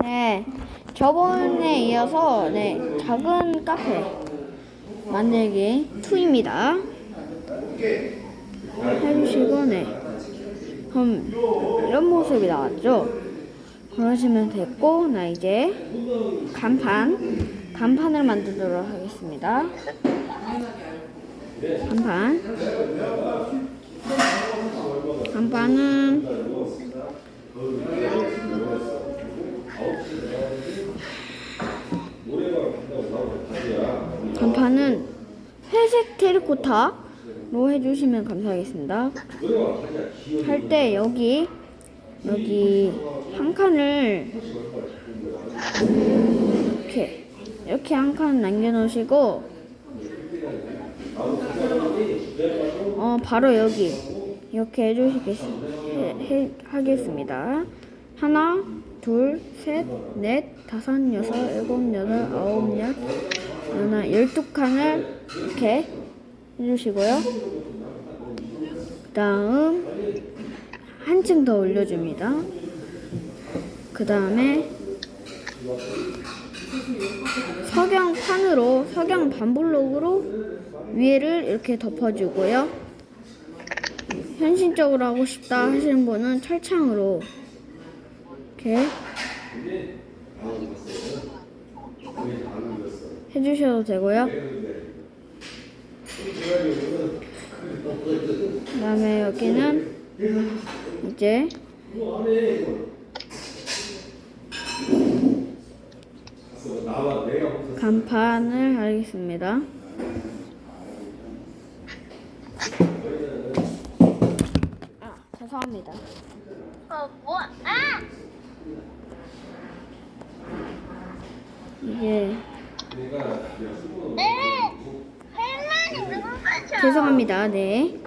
네, 저번에 이어서 네 작은 카페 만들기 2입니다. 해주시고 네, 그럼 이런 모습이 나왔죠. 그러시면 됐고, 나 이제 간판 간판을 만들도록 하겠습니다. 간판 간판은 간판은 회색 테리코타로 해주시면 감사하겠습니다. 할 때 여기 여기 한 칸을 이렇게 이렇게 한 칸 남겨놓으시고 어 바로 여기 이렇게 해주시겠 해, 해, 하겠습니다. 하나, 둘, 셋, 넷, 다섯, 여섯, 일곱, 여덟, 아홉, 열, 하나, 열두 칸을 이렇게 해주시고요. 그 다음 한층 더 올려줍니다. 그 다음에 석양판으로 석양 반블록으로 위에를 이렇게 덮어주고요. 현실적으로 하고 싶다 하시는 분은 철창으로 이렇게 해주셔도 되고요. 그 다음에 여기는 이제 간판을 하겠습니다. 아, 죄송합니다. 어, 뭐? 아! 이게 가져? 죄송합니다. 네.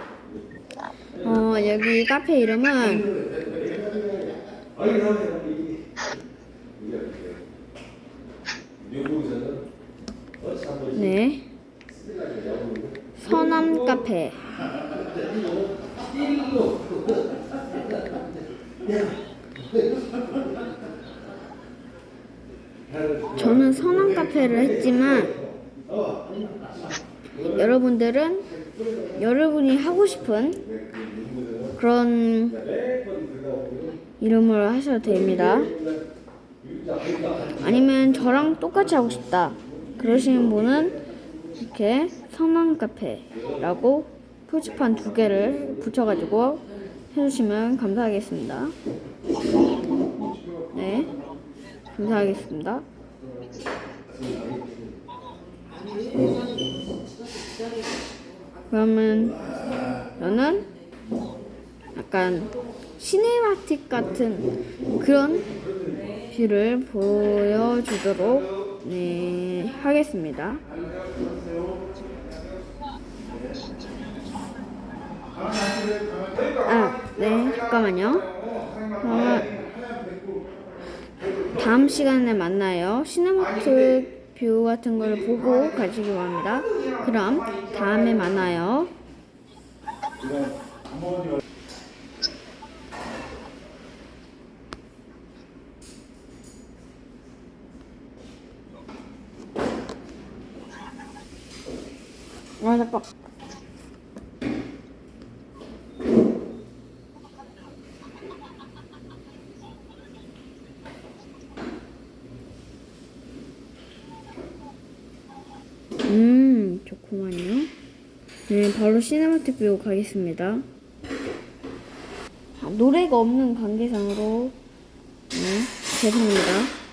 어, 여기 카페 이름은 네. 서남 카페. 저는 서남 카페를 했지만 여러분들은 여러분이 하고 싶은 그런 이름을 하셔도 됩니다. 아니면 저랑 똑같이 하고 싶다. 그러시는 분은 이렇게 성남 카페라고 표지판 두 개를 붙여가지고 해주시면 감사하겠습니다. 네, 감사하겠습니다. 그러면 저는 약간 시네마틱 같은 그런 뷰를 보여주도록 네, 하겠습니다. 아, 네, 잠깐만요. 어, 다음 시간에 만나요. 시네마틱 뷰 같은 걸 보고 가시기 바랍니다. 그럼 다음에 만나요. 아, 잠깐. 음, 좋구만요. 네, 바로 시네마틱 뷰 가겠습니다. 아, 노래가 없는 관계상으로, 네, 죄송합니다.